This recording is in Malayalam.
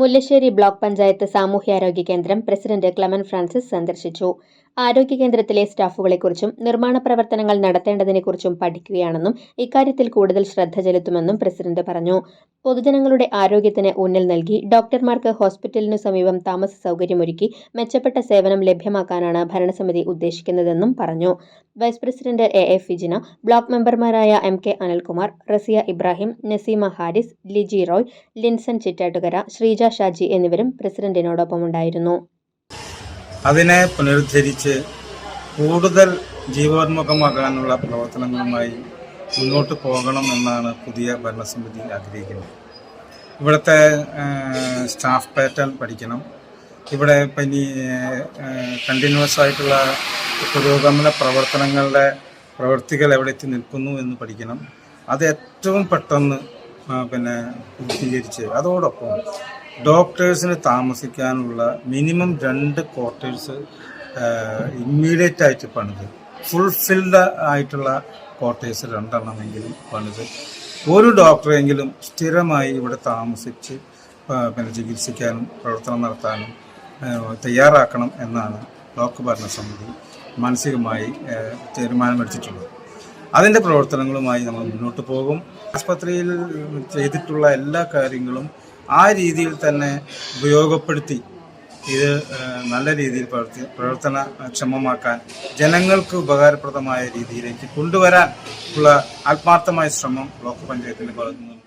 മുല്ലശ്ശേരി ബ്ലോക്ക് പഞ്ചായത്ത് സാമൂഹ്യാരോഗ്യ കേന്ദ്രം പ്രസിഡന്റ് ക്ലമൻ ഫ്രാൻസിസ് സന്ദർശിച്ചു. ആരോഗ്യ കേന്ദ്രത്തിലെ സ്റ്റാഫുകളെക്കുറിച്ചും നിർമ്മാണ പ്രവർത്തനങ്ങൾ നടത്തേണ്ടതിനെക്കുറിച്ചും പഠിക്കുകയാണെന്നും ഇക്കാര്യത്തിൽ കൂടുതൽ ശ്രദ്ധ ചെലുത്തുമെന്നും പ്രസിഡന്റ് പറഞ്ഞു. പൊതുജനങ്ങളുടെ ആരോഗ്യത്തിന് ഊന്നൽ നൽകി ഡോക്ടർമാർക്ക് ഹോസ്പിറ്റലിനു സമീപം താമസ സൗകര്യമൊരുക്കി മെച്ചപ്പെട്ട സേവനം ലഭ്യമാക്കാനാണ് ഭരണസമിതി ഉദ്ദേശിക്കുന്നതെന്നും പറഞ്ഞു. Vice president A A Fijina block മെമ്പർമാരായ എം കെ അനിൽകുമാർ റസിയ ഇബ്രാഹിം നസീമ ഹാരിസ് ലിജി റോയ് ലിൻസൺ ചിറ്റാട്ടുകര ശ്രീജ ഷാജി എന്നിവരും പ്രസിഡന്റിനോടൊപ്പമുണ്ടായിരുന്നു. അതിനെ പുനരുദ്ധരിച്ച് കൂടുതൽ ജീവോന്മുഖമാകാനുള്ള പ്രവർത്തനങ്ങളുമായി മുന്നോട്ട് പോകണമെന്നാണ് പുതിയ ഭരണസമിതി ആഗ്രഹിക്കുന്നത്. ഇവിടുത്തെ സ്റ്റാഫ് പാറ്റേൺ പഠിക്കണം. ഇവിടെ ഇനി കണ്ടിന്യൂസ് ആയിട്ടുള്ള പുരോഗമന പ്രവർത്തനങ്ങളുടെ പ്രവൃത്തികൾ എവിടെ എത്തി നിൽക്കുന്നു എന്ന് പഠിക്കണം. അത് ഏറ്റവും പെട്ടെന്ന് പിന്നെ പൂർത്തീകരിച്ച്. അതോടൊപ്പം ഡോക്ടേഴ്സിന് താമസിക്കാനുള്ള മിനിമം രണ്ട് ക്വാർട്ടേഴ്സ് ഇമ്മീഡിയറ്റ് ആയിട്ട് പണിത്. ഫുൾഫിൽഡ് ആയിട്ടുള്ള ക്വാർട്ടേഴ്സ് രണ്ടെണ്ണമെങ്കിലും പണിത്. ഒരു ഡോക്ടറെങ്കിലും സ്ഥിരമായി ഇവിടെ താമസിച്ച് പിന്നെ ചികിത്സിക്കാനും പ്രവർത്തനം നടത്താനും തയ്യാറാക്കണം എന്നാണ് ബ്ലോക്ക് ഭരണസമിതി മാനസികമായി തീരുമാനമെടുത്തിട്ടുള്ളത്. അതിന്റെ പ്രവർത്തനങ്ങളുമായി നമ്മൾ മുന്നോട്ട് പോകും. ആസ്പത്രിയിൽ ചെയ്തിട്ടുള്ള എല്ലാ കാര്യങ്ങളും ആ രീതിയിൽ തന്നെ ഉപയോഗപ്പെടുത്തി ഇത് നല്ല രീതിയിൽ പ്രവർത്തി പ്രവർത്തനക്ഷമമാക്കാൻ ജനങ്ങൾക്ക് ഉപകാരപ്രദമായ രീതിയിലേക്ക് കൊണ്ടുവരാൻ ഉള്ള ആത്മാർത്ഥമായ ശ്രമം ബ്ലോക്ക് പഞ്ചായത്തിന്റെ ഭാഗത്തു നിന്നും